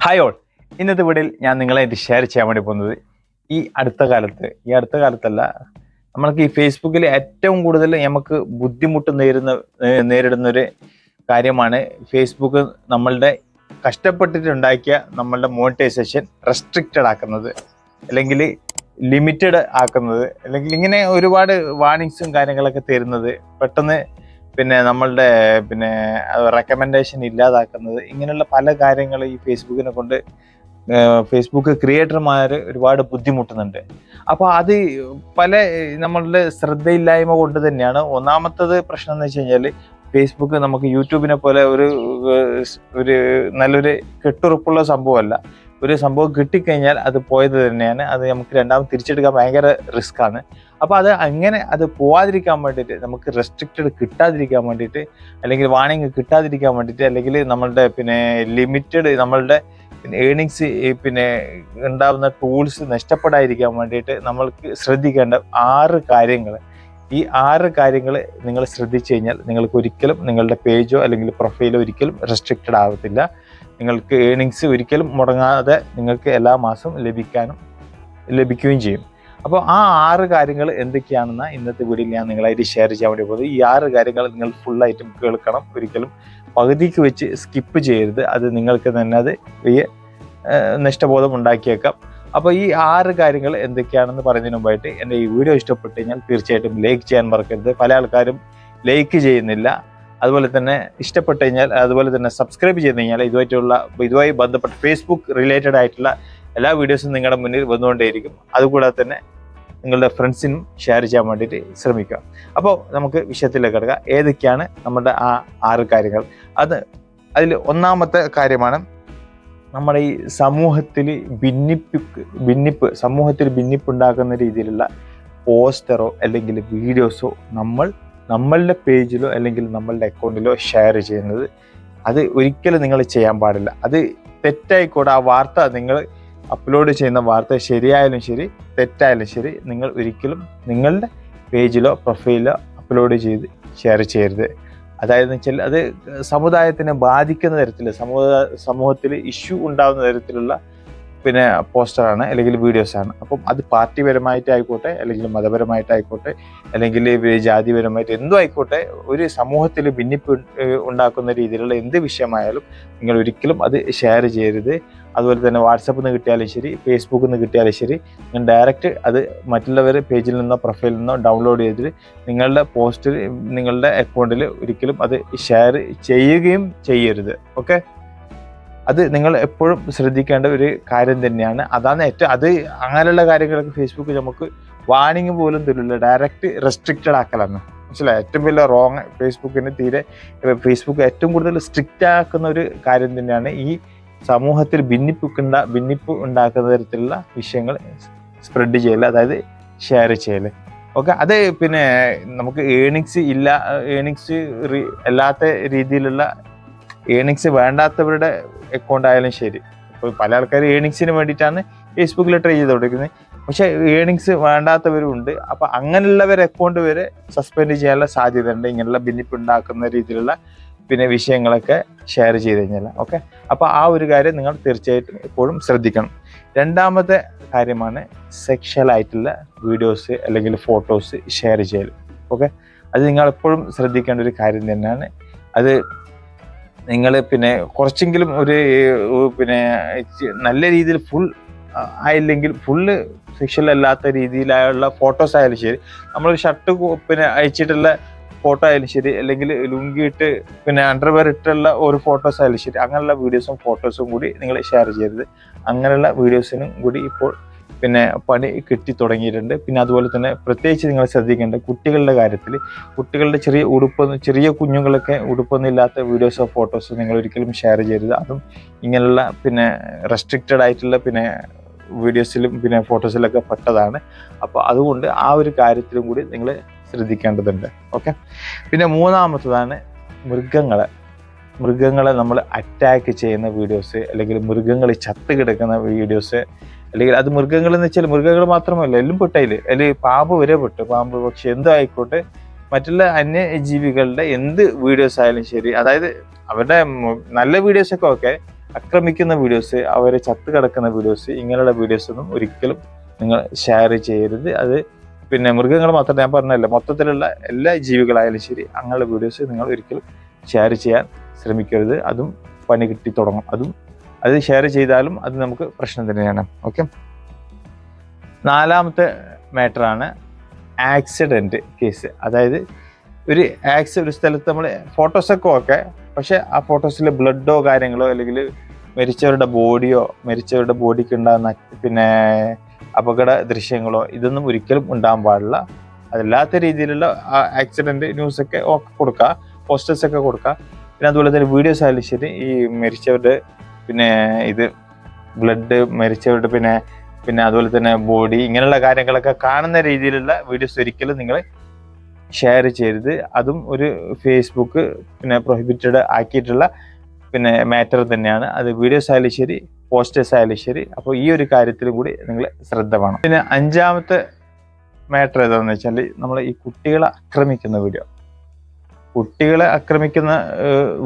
Hi all ഇന്നത്തെ വീഡിയോയിൽ ഞാൻ നിങ്ങളായിട്ട് ഷെയർ ചെയ്യാൻ വേണ്ടി പോകുന്നത് ഈ അടുത്ത കാലത്ത്. ഈ അടുത്ത കാലത്തല്ല നമ്മൾക്ക് ഈ ഫേസ്ബുക്കിൽ ഏറ്റവും കൂടുതൽ നമുക്ക് ബുദ്ധിമുട്ട് നേരുന്ന നേരിടുന്നൊരു കാര്യമാണ് ഫേസ്ബുക്ക് നമ്മളുടെ കഷ്ടപ്പെട്ടിട്ടുണ്ടാക്കിയ നമ്മളുടെ മോണിറ്റൈസേഷൻ റെസ്ട്രിക്റ്റഡ് ആക്കുന്നത് അല്ലെങ്കിൽ ലിമിറ്റഡ് ആക്കുന്നത് അല്ലെങ്കിൽ ഇങ്ങനെ ഒരുപാട് വാർണിങ്സും കാര്യങ്ങളൊക്കെ തരുന്നത് പെട്ടെന്ന് പിന്നെ നമ്മളുടെ പിന്നെ റെക്കമെൻഡേഷൻ ഇല്ലാതാക്കുന്നത് ഇങ്ങനെയുള്ള പല കാര്യങ്ങൾ ഈ ഫേസ്ബുക്കിനെ കൊണ്ട് ഫേസ്ബുക്ക് ക്രിയേറ്റർമാർ ഒരുപാട് ബുദ്ധിമുട്ടുന്നുണ്ട്. അപ്പോൾ അത് പല നമ്മളുടെ ശ്രദ്ധയില്ലായ്മ കൊണ്ട് തന്നെയാണ്. ഒന്നാമത്തത് പ്രശ്നം എന്ന് വെച്ച് കഴിഞ്ഞാൽ ഫേസ്ബുക്ക് നമുക്ക് യൂട്യൂബിനെ പോലെ ഒരു ഒരു നല്ലൊരു കെട്ടുറപ്പുള്ള സംഭവമല്ല. ഒരു സംഭവം കിട്ടിക്കഴിഞ്ഞാൽ അത് പോയത് തന്നെയാണ്. അത് നമുക്ക് രണ്ടാമത് തിരിച്ചെടുക്കാൻ ഭയങ്കര റിസ്ക് ആണ്. അപ്പോൾ അത് അങ്ങനെ അത് പോവാതിരിക്കാൻ വേണ്ടിയിട്ട് നമുക്ക് റെസ്ട്രിക്റ്റഡ് കിട്ടാതിരിക്കാൻ വേണ്ടിയിട്ട് അല്ലെങ്കിൽ വാണിംഗ് കിട്ടാതിരിക്കാൻ വേണ്ടിയിട്ട് അല്ലെങ്കിൽ നമ്മളുടെ പിന്നെ ലിമിറ്റഡ് നമ്മളുടെ ഏണിങ്സ് പിന്നെ ഉണ്ടാകുന്ന ടൂൾസ് നഷ്ടപ്പെടാതിരിക്കാൻ വേണ്ടിയിട്ട് നമ്മൾക്ക് ശ്രദ്ധിക്കേണ്ട ആറ് കാര്യങ്ങൾ ഈ ആറ് കാര്യങ്ങൾ നിങ്ങൾ ശ്രദ്ധിച്ചു കഴിഞ്ഞാൽ നിങ്ങൾക്ക് ഒരിക്കലും നിങ്ങളുടെ പേജോ അല്ലെങ്കിൽ പ്രൊഫൈലോ ഒരിക്കലും റെസ്ട്രിക്റ്റഡ് ആവത്തില്ല. നിങ്ങൾക്ക് ഏണിങ്സ് ഒരിക്കലും മുടങ്ങാതെ നിങ്ങൾക്ക് എല്ലാ മാസവും ലഭിക്കാനും ലഭിക്കുകയും ചെയ്യും. അപ്പോൾ ആ ആറ് കാര്യങ്ങൾ എന്തൊക്കെയാണെന്ന ഇന്നത്തെ വീഡിയോയിൽ ഞാൻ നിങ്ങളായിട്ട് ഷെയർ ചെയ്യാൻ വേണ്ടി പോകുന്നത്. ഈ ആറ് കാര്യങ്ങൾ നിങ്ങൾ ഫുള്ളായിട്ടും കേൾക്കണം ഒരിക്കലും. പകുതിക്ക് വെച്ച് സ്കിപ്പ് ചെയ്യരുത്. അത് നിങ്ങൾക്ക് തന്നെ അത് വലിയ നഷ്ടബോധം ഉണ്ടാക്കിയേക്കാം. അപ്പോൾ ഈ ആറ് കാര്യങ്ങൾ എന്തൊക്കെയാണെന്ന് പറയുന്നതിന് മുമ്പായിട്ട് എന്റെ ഈ വീഡിയോ ഇഷ്ടപ്പെട്ട് കഴിഞ്ഞാൽ തീർച്ചയായിട്ടും ലൈക്ക് ചെയ്യാൻ മറക്കരുത്. പല ആൾക്കാരും ലൈക്ക് ചെയ്യുന്നില്ല. അതുപോലെ തന്നെ ഇഷ്ടപ്പെട്ട് കഴിഞ്ഞാൽ അതുപോലെ തന്നെ സബ്സ്ക്രൈബ് ചെയ്ത് കഴിഞ്ഞാൽ ഇതുമായിട്ടുള്ള ഇതുമായി ബന്ധപ്പെട്ട് ഫേസ്ബുക്ക് റിലേറ്റഡ് ആയിട്ടുള്ള എല്ലാ വീഡിയോസും നിങ്ങളുടെ മുന്നിൽ വന്നുകൊണ്ടേയിരിക്കും. അതുകൂടാതെ തന്നെ നിങ്ങളുടെ ഫ്രണ്ട്സിനും ഷെയർ ചെയ്യാൻ വേണ്ടിയിട്ട് ശ്രമിക്കുക. അപ്പോൾ നമുക്ക് വിഷയത്തിലേക്ക് കിടക്കാം. ഏതൊക്കെയാണ് നമ്മുടെ ആ ആറ് കാര്യങ്ങൾ? അത് അതിൽ ഒന്നാമത്തെ കാര്യമാണ് നമ്മുടെ ഈ സമൂഹത്തിൽ ഭിന്നിപ്പ് ഭിന്നിപ്പ് സമൂഹത്തിൽ ഭിന്നിപ്പ് ഉണ്ടാക്കുന്ന രീതിയിലുള്ള പോസ്റ്ററോ അല്ലെങ്കിൽ വീഡിയോസോ നമ്മൾ നമ്മളുടെ പേജിലോ അല്ലെങ്കിൽ നമ്മളുടെ അക്കൗണ്ടിലോ ഷെയർ ചെയ്യുന്നത് അത് ഒരിക്കലും നിങ്ങൾ ചെയ്യാൻ പാടില്ല. അത് തെറ്റായിക്കൂടെ ആ വാർത്ത നിങ്ങൾ അപ്ലോഡ് ചെയ്യുന്ന വാർത്ത ശരിയായാലും ശരി തെറ്റായാലും ശരി നിങ്ങൾ ഒരിക്കലും നിങ്ങളുടെ പേജിലോ പ്രൊഫൈലിലോ അപ്ലോഡ് ചെയ്ത് ഷെയർ ചെയ്യരുത്. അതായത് വെച്ചാൽ അത് സമുദായത്തിനെ ബാധിക്കുന്ന തരത്തിൽ സമൂഹ സമൂഹത്തിൽ ഇഷ്യൂ ഉണ്ടാകുന്ന തരത്തിലുള്ള പിന്നെ പോസ്റ്ററാണ് അല്ലെങ്കിൽ വീഡിയോസാണ് അപ്പം അത് പാർട്ടിപരമായിട്ടായിക്കോട്ടെ അല്ലെങ്കിൽ മതപരമായിട്ടായിക്കോട്ടെ അല്ലെങ്കിൽ ജാതിപരമായിട്ട് എന്തും ആയിക്കോട്ടെ ഒരു സമൂഹത്തിൽ ഭിന്നിപ്പ് ഉണ്ടാക്കുന്ന രീതിയിലുള്ള എന്ത് വിഷയമായാലും നിങ്ങൾ ഒരിക്കലും അത് ഷെയർ ചെയ്യരുത്. അതുപോലെ തന്നെ വാട്സപ്പിൽ നിന്ന് കിട്ടിയാലും ശരി ഫേസ്ബുക്കിൽ നിന്ന് കിട്ടിയാലും ശരി നിങ്ങൾ ഡയറക്റ്റ് അത് മറ്റുള്ളവർ പേജിൽ നിന്നോ പ്രൊഫൈലിൽ നിന്നോ ഡൗൺലോഡ് ചെയ്തിട്ട് നിങ്ങളുടെ പോസ്റ്റിൽ നിങ്ങളുടെ അക്കൗണ്ടിൽ ഒരിക്കലും അത് ഷെയർ ചെയ്യുകയും ചെയ്യരുത്. ഓക്കെ അത് നിങ്ങൾ എപ്പോഴും ശ്രദ്ധിക്കേണ്ട ഒരു കാര്യം തന്നെയാണ്. അതാണ് ഏറ്റവും അത് അങ്ങനെയുള്ള കാര്യങ്ങളൊക്കെ ഫേസ്ബുക്ക് നമുക്ക് വാണിംഗ് പോലും തരില്ല. ഡയറക്റ്റ് റെസ്ട്രിക്റ്റഡ് ആക്കലാണ്. മനസ്സിലായി? ഏറ്റവും വലിയ റോങ് ഫേസ്ബുക്കിന് തീരെ ഫേസ്ബുക്ക് ഏറ്റവും കൂടുതൽ സ്ട്രിക്റ്റ് ആക്കുന്ന ഒരു കാര്യം തന്നെയാണ് ഈ സമൂഹത്തിൽ ഭിന്നിപ്പിക്കുന്ന ഭിന്നിപ്പ് ഉണ്ടാക്കുന്ന തരത്തിലുള്ള വിഷയങ്ങൾ സ്പ്രെഡ് ചെയ്യൽ അതായത് ഷെയർ ചെയ്യൽ ഓക്കെ അത് പിന്നെ നമുക്ക് ഏണിങ്സ് ഇല്ല ഏണിങ്സ് അല്ലാത്ത രീതിയിലുള്ള ഏണിങ്സ് വേണ്ടാത്തവരുടെ അക്കൗണ്ട് ആയാലും ശരി. ഇപ്പോൾ പല ആൾക്കാർ ഏണിങ്സിന് വേണ്ടിയിട്ടാണ് ഫേസ്ബുക്കിൽ ട്രൈ ചെയ്തുകൊണ്ടിരിക്കുന്നത് പക്ഷെ ഏണിങ്സ് വേണ്ടാത്തവരും ഉണ്ട് അപ്പൊ അങ്ങനെയുള്ളവരെ അക്കൗണ്ട് വരെ സസ്പെൻഡ് ചെയ്യാനുള്ള സാധ്യത ഉണ്ട് ഇങ്ങനെയുള്ള ഭിന്നിപ്പ് ഉണ്ടാക്കുന്ന രീതിയിലുള്ള പിന്നെ വിഷയങ്ങളൊക്കെ ഷെയർ ചെയ്ത് കഴിഞ്ഞാൽ ഓക്കെ അപ്പോൾ ആ ഒരു കാര്യം നിങ്ങൾ തീർച്ചയായിട്ടും എപ്പോഴും ശ്രദ്ധിക്കണം. രണ്ടാമത്തെ കാര്യമാണ് സെക്ഷൽ ആയിട്ടുള്ള വീഡിയോസ് അല്ലെങ്കിൽ ഫോട്ടോസ് ഷെയർ ചെയ്യൽ ഓക്കെ അത് നിങ്ങൾ എപ്പോഴും ശ്രദ്ധിക്കേണ്ട ഒരു കാര്യം തന്നെയാണ്. അത് നിങ്ങൾ പിന്നെ കുറച്ചെങ്കിലും ഒരു പിന്നെ നല്ല രീതിയിൽ ഫുൾ ആയില്ലെങ്കിൽ ഫുള്ള് സെക്ഷൽ അല്ലാത്ത രീതിയിലുള്ള ഫോട്ടോസ് ആയാലും ശരി. നമ്മളൊരു ഷർട്ട് പിന്നെ അയച്ചിട്ടുള്ള ഫോട്ടോ ആയാലും ശരി അല്ലെങ്കിൽ ലുങ്കിയിട്ട് പിന്നെ അണ്ടർവെയർ ഇട്ടുള്ള ഒരു ഫോട്ടോസ് ആയാലും ശരി അങ്ങനെയുള്ള വീഡിയോസും ഫോട്ടോസും കൂടി നിങ്ങൾ ഷെയർ ചെയ്യരുത്. അങ്ങനെയുള്ള വീഡിയോസിനും കൂടി ഇപ്പോൾ പിന്നെ പണി കിട്ടി തുടങ്ങിയിട്ടുണ്ട്. പിന്നെ അതുപോലെ തന്നെ പ്രത്യേകിച്ച് നിങ്ങൾ ശ്രദ്ധിക്കേണ്ട കുട്ടികളുടെ കാര്യത്തിൽ കുട്ടികളുടെ ചെറിയ ഉടുപ്പൊന്നും ചെറിയ കുഞ്ഞുങ്ങളൊക്കെ ഉടുപ്പൊന്നും ഇല്ലാത്ത വീഡിയോസോ ഫോട്ടോസോ നിങ്ങൾ ഒരിക്കലും ഷെയർ ചെയ്യരുത്. അതും ഇങ്ങനെയുള്ള പിന്നെ റെസ്ട്രിക്റ്റഡ് ആയിട്ടുള്ള പിന്നെ വീഡിയോസിലും പിന്നെ ഫോട്ടോസിലൊക്കെ പെട്ടതാണ്. അപ്പോൾ അതുകൊണ്ട് ആ ഒരു കാര്യത്തിലും കൂടി നിങ്ങൾ ശ്രദ്ധിക്കേണ്ടതുണ്ട്. ഓക്കെ പിന്നെ മൂന്നാമത്തതാണ് മൃഗങ്ങളെ. മൃഗങ്ങളെ നമ്മൾ അറ്റാക്ക് ചെയ്യുന്ന വീഡിയോസ് അല്ലെങ്കിൽ മൃഗങ്ങൾ ചത്ത് കിടക്കുന്ന വീഡിയോസ് അല്ലെങ്കിൽ അത് മൃഗങ്ങൾ എന്ന് വെച്ചാൽ മൃഗങ്ങൾ മാത്രമല്ല എല്ലാം പെട്ടയിൽ അല്ലെങ്കിൽ പാമ്പ് വരെ പെട്ടു. പാമ്പ് പക്ഷെ എന്തോ ആയിക്കോട്ടെ മറ്റുള്ള അന്യജീവികളുടെ എന്ത് വീഡിയോസ് ആയാലും ശരി അതായത് അവരുടെ നല്ല വീഡിയോസ് ഒക്കെ ഓക്കെ ആക്രമിക്കുന്ന വീഡിയോസ് അവരെ ചത്ത് കിടക്കുന്ന വീഡിയോസ് ഇങ്ങനെയുള്ള വീഡിയോസ് ഒന്നും ഒരിക്കലും നിങ്ങൾ ഷെയർ ചെയ്യരുത്. അത് പിന്നെ മൃഗങ്ങൾ മാത്രം ഞാൻ പറഞ്ഞല്ല മൊത്തത്തിലുള്ള എല്ലാ ജീവികളായാലും ശരി അങ്ങനെയുള്ള വീഡിയോസ് നിങ്ങൾ ഒരിക്കലും ഷെയർ ചെയ്യാൻ ശ്രമിക്കരുത്. അതും പണി കിട്ടി തുടങ്ങും. അതും അത് ഷെയർ ചെയ്താലും അത് നമുക്ക് പ്രശ്നം തന്നെയാണ്. ഓക്കെ നാലാമത്തെ മാറ്ററാണ് ആക്സിഡന്റ് കേസ് അതായത് ഒരു ആക്സി ഒരു സ്ഥലത്ത് നമ്മൾ ഫോട്ടോസൊക്കെ ഓക്കെ പക്ഷേ ആ ഫോട്ടോസിൽ ബ്ലഡോ കാര്യങ്ങളോ അല്ലെങ്കിൽ മരിച്ചവരുടെ ബോഡിയോ മരിച്ചവരുടെ ബോഡിക്ക് ഉണ്ടാകുന്ന പിന്നെ അപകട ദൃശ്യങ്ങളോ ഇതൊന്നും ഒരിക്കലും ഉണ്ടാകാൻ പാടില്ല. അതല്ലാത്ത രീതിയിലുള്ള ആക്സിഡന്റ് ന്യൂസൊക്കെ ഒക്കെ കൊടുക്കുക പോസ്റ്റേഴ്സ് ഒക്കെ കൊടുക്കുക പിന്നെ അതുപോലെ തന്നെ വീഡിയോസ് ആയാലും ശരി ഈ മരിച്ചവരുടെ പിന്നെ ഇത് ബ്ലഡ് മരിച്ചവരുടെ പിന്നെ പിന്നെ അതുപോലെ തന്നെ ബോഡി ഇങ്ങനെയുള്ള കാര്യങ്ങളൊക്കെ കാണുന്ന രീതിയിലുള്ള വീഡിയോസ് ഒരിക്കലും നിങ്ങൾ ഷെയർ ചെയ്യരുത്. അതും ഒരു ഫേസ്ബുക്ക് പിന്നെ പ്രൊഹിബിറ്റഡ് ആക്കിയിട്ടുള്ള പിന്നെ മാറ്റർ തന്നെയാണ്. അത് വീഡിയോസ് ആയാലും ശരി പോസ്റ്റേഴ്സ് ആയാലും ശരി. അപ്പോൾ ഈ ഒരു കാര്യത്തിലും കൂടി നിങ്ങൾ ശ്രദ്ധ വേണം. പിന്നെ അഞ്ചാമത്തെ മാറ്റർ ഏതാണെന്ന് വെച്ചാൽ നമ്മൾ ഈ കുട്ടികളെ ആക്രമിക്കുന്ന വീഡിയോ കുട്ടികളെ ആക്രമിക്കുന്ന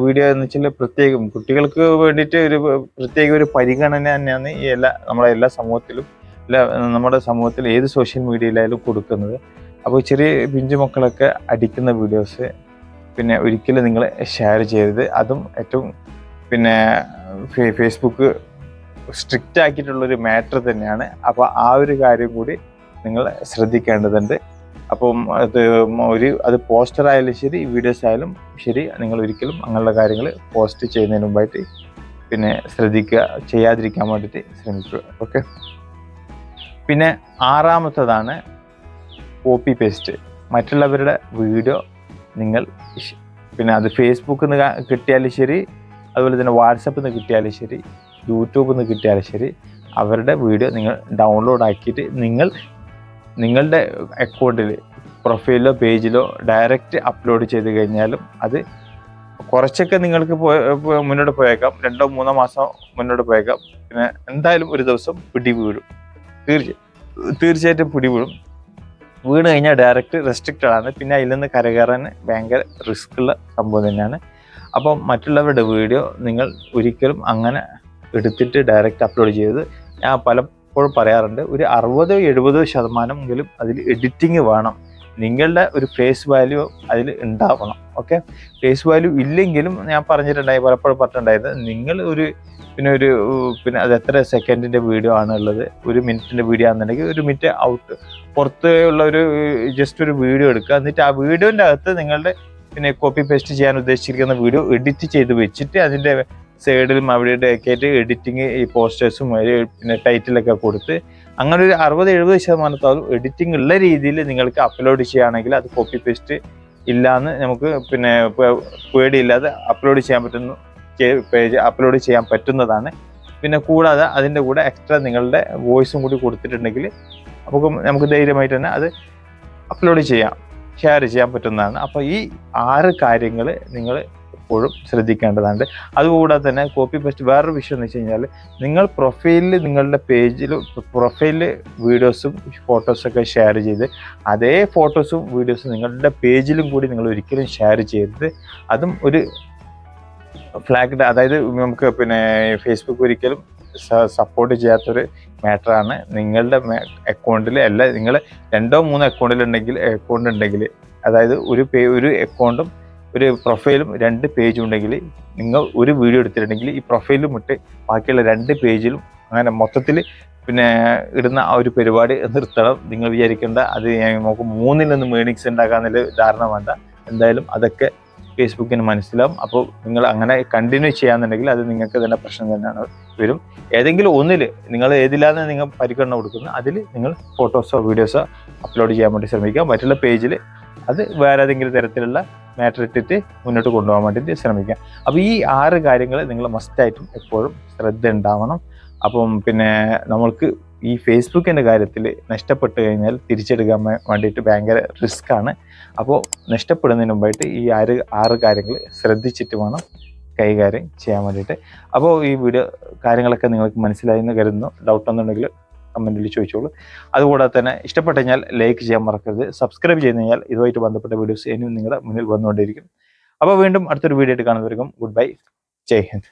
വീഡിയോ എന്ന് വെച്ചാൽ പ്രത്യേകം കുട്ടികൾക്ക് വേണ്ടിയിട്ട് ഒരു പ്രത്യേക ഒരു പരിഗണന തന്നെയാണ് ഈ എല്ലാ നമ്മളെ എല്ലാ സമൂഹത്തിലും എല്ലാ നമ്മുടെ സമൂഹത്തിൽ ഏത് സോഷ്യൽ മീഡിയയിലായാലും കൊടുക്കുന്നത്. അപ്പോൾ ചെറിയ പിഞ്ചു മക്കളൊക്കെ അടിക്കുന്ന വീഡിയോസ് പിന്നെ ഒരിക്കലും നിങ്ങൾ ഷെയർ ചെയ്യരുത്. അതും ഏറ്റവും പിന്നെ ഫേസ്ബുക്ക് സ്ട്രിക്റ്റ് ആക്കിയിട്ടുള്ള ഒരു മാറ്റർ തന്നെയാണ്. അപ്പോൾ ആ ഒരു കാര്യം കൂടി നിങ്ങൾ ശ്രദ്ധിക്കേണ്ടതുണ്ട്. അപ്പം അത് ഒരു അത് പോസ്റ്റർ ആയാലും ശരി വീഡിയോസ് ആയാലും ശരി നിങ്ങൾ ഒരിക്കലും അങ്ങനെയുള്ള കാര്യങ്ങൾ പോസ്റ്റ് ചെയ്യുന്നതിന് മുമ്പായിട്ട് പിന്നെ ശ്രദ്ധിക്കുക ചെയ്യാതിരിക്കാൻ വേണ്ടിയിട്ട് ശ്രമിക്കുക. ഓക്കെ പിന്നെ ആറാമത്തതാണ് കോപ്പി പേസ്റ്റ് മറ്റുള്ളവരുടെ വീഡിയോ നിങ്ങൾ പിന്നെ അത് ഫേസ്ബുക്കിൽ നിന്ന് കിട്ടിയാലും ശരി അതുപോലെ തന്നെ വാട്സപ്പിൽ നിന്ന് കിട്ടിയാലും ശരി യൂട്യൂബിൽ നിന്ന് കിട്ടിയാലും ശരി അവരുടെ വീഡിയോ നിങ്ങൾ ഡൗൺലോഡ് ആക്കിയിട്ട് നിങ്ങൾ നിങ്ങളുടെ അക്കൗണ്ടിൽ പ്രൊഫൈലിലോ പേജിലോ ഡയറക്റ്റ് അപ്ലോഡ് ചെയ്ത് കഴിഞ്ഞാലും അത് കുറച്ചൊക്കെ നിങ്ങൾക്ക് മുന്നോട്ട് പോയേക്കാം. രണ്ടോ മൂന്നോ മാസം മുന്നോട്ട് പോയേക്കാം. പിന്നെ എന്തായാലും ഒരു ദിവസം പിടി വീഴും. തീർച്ച തീർച്ചയായിട്ടും പിടി വീഴും. വീണ് കഴിഞ്ഞാൽ ഡയറക്റ്റ് റെസ്ട്രിക്റ്റഡ് ആണ്. പിന്നെ അതിൽ നിന്ന് കരകയറാൻ ഭയങ്കര റിസ്ക് ഉള്ള സംഭവം തന്നെയാണ്. അപ്പം മറ്റുള്ളവരുടെ വീഡിയോ നിങ്ങൾ ഒരിക്കലും അങ്ങനെ എടുത്തിട്ട് ഡയറക്റ്റ് അപ്ലോഡ് ചെയ്തത്. ഞാൻ പലപ്പോഴും പറയാറുണ്ട് ഒരു അറുപതോ എഴുപതോ ശതമാനം എങ്കിലും അതിൽ എഡിറ്റിംഗ് വേണം. നിങ്ങളുടെ ഒരു ഫേസ് വാല്യൂ അതിൽ ഉണ്ടാവണം ഓക്കെ ഫേസ് വാല്യൂ ഇല്ലെങ്കിലും ഞാൻ പറഞ്ഞിട്ടുണ്ടായി പലപ്പോഴും പറഞ്ഞിട്ടുണ്ടായത് നിങ്ങൾ ഒരു പിന്നെ ഒരു പിന്നെ അത് എത്ര സെക്കൻഡിന്റെ വീഡിയോ ആണുള്ളത് ഒരു മിനിറ്റിന്റെ വീഡിയോ ആണെന്നുണ്ടെങ്കിൽ ഒരു മിനിറ്റ് ഔട്ട് പുറത്ത് ഉള്ള ഒരു ജസ്റ്റ് ഒരു വീഡിയോ എടുക്കുക. എന്നിട്ട് ആ വീഡിയോന്റെ അകത്ത് നിങ്ങളുടെ പിന്നെ കോപ്പി പേസ്റ്റ് ചെയ്യാൻ ഉദ്ദേശിച്ചിരിക്കുന്ന വീഡിയോ എഡിറ്റ് ചെയ്ത് വെച്ചിട്ട് അതിന്റെ സൈഡിലും അവിടെ ഒക്കെ ആയിട്ട് എഡിറ്റിങ് ഈ പോസ്റ്റേഴ്സും പിന്നെ ടൈറ്റിലൊക്കെ കൊടുത്ത് അങ്ങനെ ഒരു അറുപത് എഴുപത് ശതമാനത്തോളം എഡിറ്റിംഗ് ഉള്ള രീതിയിൽ നിങ്ങൾക്ക് അപ്ലോഡ് ചെയ്യുകയാണെങ്കിൽ അത് കോപ്പി പേസ്റ്റ് ഇല്ലാന്ന് നമുക്ക് പിന്നെ പേടിയില്ലാതെ അപ്ലോഡ് ചെയ്യാൻ പറ്റുന്നു പേജ് അപ്ലോഡ് ചെയ്യാൻ പറ്റുന്നതാണ്. പിന്നെ കൂടാതെ അതിന്റെ കൂടെ എക്സ്ട്രാ നിങ്ങളുടെ വോയിസും കൂടി കൊടുത്തിട്ടുണ്ടെങ്കിൽ നമുക്ക് നമുക്ക് ധൈര്യമായിട്ട് തന്നെ അത് അപ്ലോഡ് ചെയ്യാം ഷെയർ ചെയ്യാൻ പറ്റുന്നതാണ്. അപ്പോൾ ഈ ആറ് കാര്യങ്ങൾ നിങ്ങൾ എപ്പോഴും ശ്രദ്ധിക്കേണ്ടതാണ് അതുകൂടാതെ തന്നെ കോപ്പി പേസ്റ്റ് വേറൊരു വിഷയം എന്ന് വെച്ച് കഴിഞ്ഞാൽ നിങ്ങൾ പ്രൊഫൈലിൽ നിങ്ങളുടെ പേജിൽ പ്രൊഫൈലിൽ വീഡിയോസും ഫോട്ടോസൊക്കെ ഷെയർ ചെയ്ത് അതേ ഫോട്ടോസും വീഡിയോസും നിങ്ങളുടെ പേജിലും കൂടി നിങ്ങൾ ഒരിക്കലും ഷെയർ ചെയ്യരുത്. അതും ഒരു ഫ്ലാഗ്ഡ് അതായത് നമുക്ക് പിന്നെ ഫേസ്ബുക്ക് ഒരിക്കലും സപ്പോർട്ട് ചെയ്യാത്തൊരു മാറ്ററാണ് നിങ്ങളുടെ അക്കൗണ്ടിൽ അല്ല നിങ്ങൾ രണ്ടോ മൂന്നോ അക്കൗണ്ടിലുണ്ടെങ്കിൽ അക്കൗണ്ട് ഉണ്ടെങ്കിൽ അതായത് ഒരു പേ ഒരു അക്കൗണ്ടും ഒരു പ്രൊഫൈലും രണ്ട് പേജും ഉണ്ടെങ്കിൽ നിങ്ങൾ ഒരു വീഡിയോ എടുത്തിട്ടുണ്ടെങ്കിൽ ഈ പ്രൊഫൈലും ഇട്ട് ബാക്കിയുള്ള രണ്ട് പേജിലും അങ്ങനെ മൊത്തത്തിൽ പിന്നെ ഇടുന്ന ആ ഒരു പരിപാടി നിർത്തണം. നിങ്ങൾ വിചാരിക്കേണ്ട അത് നമുക്ക് മൂന്നിൽ നിന്ന് മേണിങ്സ് ഉണ്ടാക്കാന്നുള്ള ധാരണ വേണ്ട. എന്തായാലും അതൊക്കെ ഫേസ്ബുക്കിന് മനസ്സിലാവും. അപ്പോൾ നിങ്ങൾ അങ്ങനെ കണ്ടിന്യൂ ചെയ്യാന്നുണ്ടെങ്കിൽ അത് നിങ്ങൾക്ക് തന്നെ പ്രശ്നം തന്നെയാണ് വരും. ഏതെങ്കിലും ഒന്നിൽ നിങ്ങൾ ഏതിലാണ് നിങ്ങൾ പരിഗണന കൊടുക്കുന്നത് അതിൽ നിങ്ങൾ ഫോട്ടോസോ വീഡിയോസോ അപ്ലോഡ് ചെയ്യാൻ വേണ്ടി ശ്രമിക്കുക. മറ്റുള്ള പേജിൽ അത് വേറെ ഏതെങ്കിലും തരത്തിലുള്ള മാറ്റർ ഇട്ടിട്ട് മുന്നോട്ട് കൊണ്ടുപോകാൻ വേണ്ടിയിട്ട് ശ്രമിക്കുക അപ്പോൾ ഈ ആറ് കാര്യങ്ങൾ നിങ്ങൾ മസ്റ്റായിട്ടും എപ്പോഴും ശ്രദ്ധ ഉണ്ടാവണം. അപ്പം പിന്നെ നമ്മൾക്ക് ഈ ഫേസ്ബുക്കിന്റെ കാര്യത്തിൽ നഷ്ടപ്പെട്ട് കഴിഞ്ഞാൽ തിരിച്ചെടുക്കാൻ വേണ്ടിയിട്ട് ഭയങ്കര റിസ്ക് ആണ്. അപ്പോൾ നഷ്ടപ്പെടുന്നതിന് മുമ്പായിട്ട് ഈ ആറ് ആറ് കാര്യങ്ങൾ ശ്രദ്ധിച്ചിട്ട് വേണം കൈകാര്യം ചെയ്യാൻ വേണ്ടിയിട്ട്. അപ്പോൾ ഈ വീഡിയോ കാര്യങ്ങളൊക്കെ നിങ്ങൾക്ക് മനസ്സിലായി എന്ന് കരുതുന്നു. ഡൗട്ട് ഒന്നുണ്ടെങ്കിൽ കമന്റിൽ ചോദിച്ചോളൂ. അതുകൂടാതെ തന്നെ ഇഷ്ടപ്പെട്ടു കഴിഞ്ഞാൽ ലൈക്ക് ചെയ്യാൻ മറക്കരുത്. സബ്സ്ക്രൈബ് ചെയ്ത് കഴിഞ്ഞാൽ ഇതുമായിട്ട് ബന്ധപ്പെട്ട വീഡിയോസ് ഇനിയും നിങ്ങളുടെ മുന്നിൽ വന്നുകൊണ്ടിരിക്കും അപ്പോൾ വീണ്ടും അടുത്തൊരു വീഡിയോ ആയിട്ട് കാണുന്നവർക്കും ഗുഡ് ബൈ. ജയ് ഹിന്ദ്.